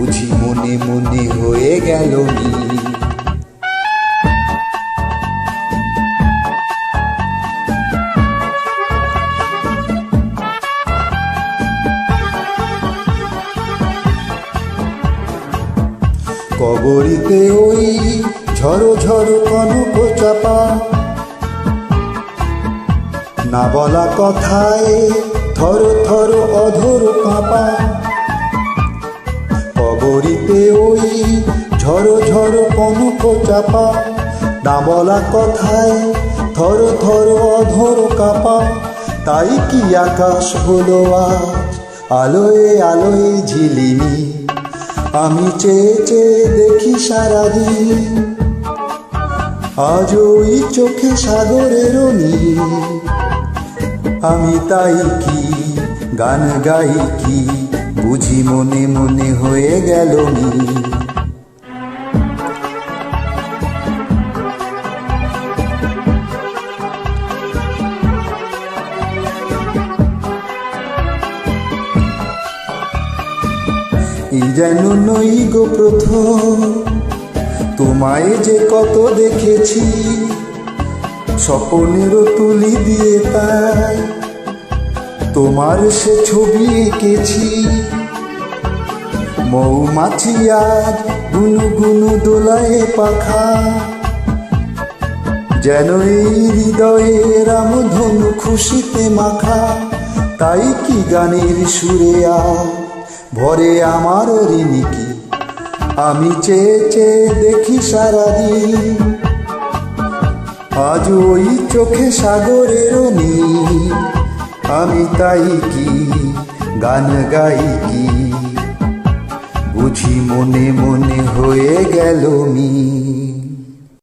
বুঝি মনে মনে হয়ে গেল কবরিতে ওই ঝড়ো ঝড়ো কনক চাপা। না বলা কথায় থর থর অধর কাঁপা কবরিতে ওই ঝড়ো ঝড়ো কনক চাপা না বলা কথায় থর থর অধর কাঁপা। তাই কি আকাশ হলো আজ? আলোয় আলোয় ঝিলিমি। আমি চেয়ে চেয়ে দেখি সারাদিন। আজ ওই চোখে সাগরের নীল। আমি তাই কি গান গাই কি? বুঝি মনে মনে হয়ে গেল যেন নই গো প্রথম, তোমায় যে কত দেখেছি, স্বপনেরও তুলি দিয়ে তাই। তোমার সে ছবি এঁকেছি। মৌমাছি আজ গুনু গুনু দোলায় পাখা। যেন এই হৃদয়ে রামধনু খুশিতে মাখা। তাই কি গানের সুরে আজ ভরে আমার রিনিকি আমি চেয়ে চেয়ে দেখি সারাদিন। আজ ওই চোখে সাগরের নীল। আমি তাই কি গান গাই কি? বুঝি মনে মনে হয়ে গেল মিল